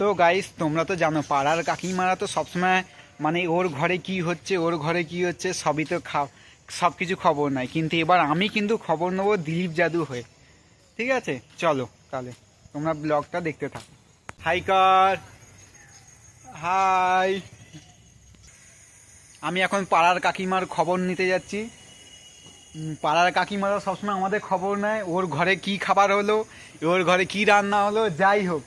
তো গাইস তোমরা তো জানো, পাড়ার কাকিমারা তো সবসময় মানে ওর ঘরে কি হচ্ছে, ওর ঘরে কি হচ্ছে, সবই তো খা সব কিছু খবর নাই। কিন্তু এবার আমি কিন্তু খবর নেব দিলীপ জাদু হয়ে। ঠিক আছে? চলো তাহলে, তোমরা ব্লগটা দেখতে থাকো। হাই কার। হাই আমি এখন পাড়ার কাকিমার খবর নিতে যাচ্ছি। পাড়ার কাকিমারা সবসময় আমাদের খবর নেয়, ওর ঘরে কি খাবার হলো, ওর ঘরে কি রান্না হলো, যাই হোক।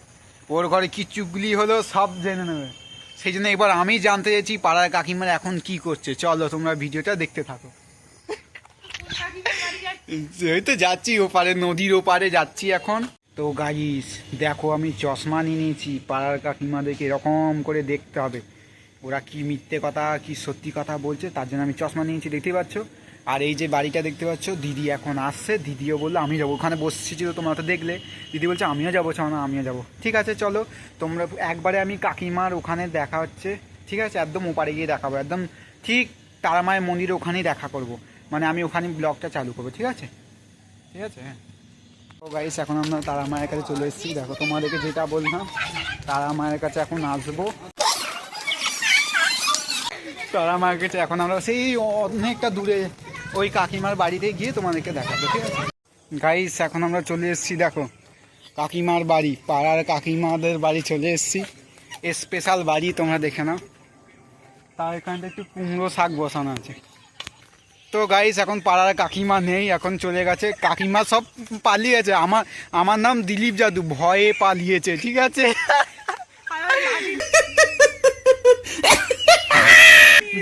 ওর ঘরে কি চুগলি হলো সব জেনে নেবে। সেই জন্য এবার আমি জানতে চাইছি পাড়ার কাকিমার এখন কি করছে। চলো তোমরা ভিডিওটা দেখতে থাকো। এই তো যাচ্ছি ওপারে, নদীর ওপারে যাচ্ছি এখন। তো গাইস দেখো আমি চশমা নিয়ে নিয়েছি। পাড়ার কাকিমাদেরকে এরকম করে দেখতে হবে। ওরা কি মিথ্যে কথা, কি সত্যি কথা বলছে, তার জন্য আমি চশমা নিয়েছি, দেখতেই পাচ্ছ? আর এই যে বাড়িটা দেখতে পাচ্ছ, দিদি এখন আসছে, দিদিও বলল আমি যাব। ওখানে বসেছিল তোমরা তো দেখলে। দিদি বলছে, আমিও যাব না, আমিও যাব। ঠিক আছে, চলো। তোমরা একবারে আমি কাকিমার ওখানে দেখা হচ্ছে। ঠিক আছে, একদম ওপারে গিয়ে দেখাবো। একদম ঠিক তারামায়ের মন্দিরে ওখানেই দেখা করব। মানে আমি ওখানে ব্লগটা চালু করব, ঠিক আছে? ঠিক আছে? তো গাইস এখন আমরা তারা মায়ের কাছে চলে এসেছি। দেখো, তোমাদেরকে যেটা বললাম তারা মায়ের কাছে এখন আসব। তারা মায়ের কাছে এখন আমরা সেই অনেকটা দূরে ওই কাকিমার বাড়িতে গিয়ে তোমাদেরকে দেখাবো, ঠিক আছে? গাইস এখন আমরা চলে এসেছি, দেখো। কাকিমার বাড়ি, পাড়ার কাকিমাদের বাড়ি চলে এসেছি। স্পেশাল বাড়ি, তোমরা দেখে নাও। তার এখানটা একটু কুমড়ো শাক বসানো আছে। তো গাইস এখন পাড়ার কাকিমা নেই, এখন চলে গেছে। কাকিমা সব পালিয়েছে। আমার আমার নাম দিলীপ যাদু ভয়ে পালিয়েছে, ঠিক আছে?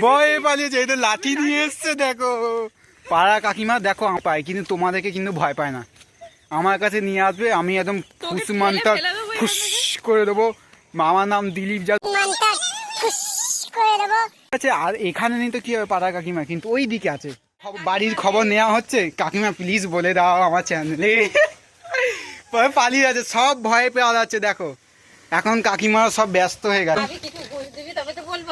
ভয়ে পালিয়েছে এটা লাঠি নিয়ে এসছে, দেখো। পাড়া কাকিমা দেখো আমি পাই কিন্তু তোমাদেরকে কিন্তু ভয় পায় না। আমার কাছে নিয়ে আসবে আমি একদম ফুসমানটা ফুস করে দেবো। মামার নাম দিলীপ দেবো। আছে আর এখানে নেই তো কি হবে পাড়া কাকিমা? কিন্তু ওই দিকে আছে। বাড়ির খবর নেওয়া হচ্ছে। কাকিমা প্লিজ বলে দাও আমার চ্যানেলে পালিয়ে আছে সব ভয়ে পেয়ে যাচ্ছে দেখো। এখন কাকিমা সব ব্যস্ত হয়ে গেছে আগে কিছু ঘুষ দিবি তবে তো বলব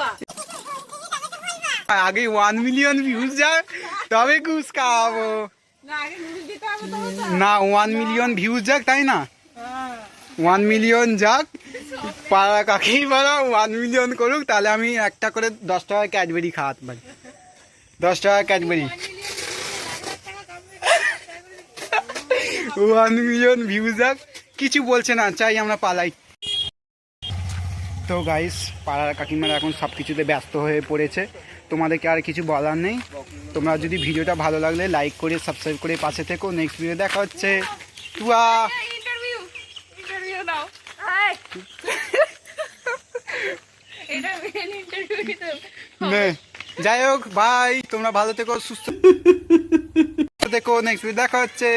আগে ওয়ান মিলিয়ন ভিউজ যাক তবে ঘুষ খাওয়াবো না ওয়ান মিলিয়ন ভিউজ যাক তাই না ওয়ান মিলিয়ন যাক পাড়া কাকেই পাড়া ওয়ান মিলিয়ন করুক তাহলে আমি একটা করে দশ টাকা ক্যাডবেরি খাওয়াতে পারি দশ টাকা ক্যাডবেরি ওয়ান মিলিয়ন ভিউজ যাক কিছু বলছে না চাই আমরা পালাই তো গাইস পাড়ার কাকিমারা এখন সব কিছুতে ব্যস্ত হয়ে পড়েছে তোমাদেরকে আর কিছু বলার নেই। তোমরা যদি ভিডিওটা ভালো লাগলে লাইক করে সাবস্ক্রাইব করে পাশে থেকো। নেক্সট ভিডিও দেখা হচ্ছে। নে। যাই হোক বাই তোমরা ভালো থেকো সুস্থ থেকো। নেক্সট ভিডিও দেখা হচ্ছে।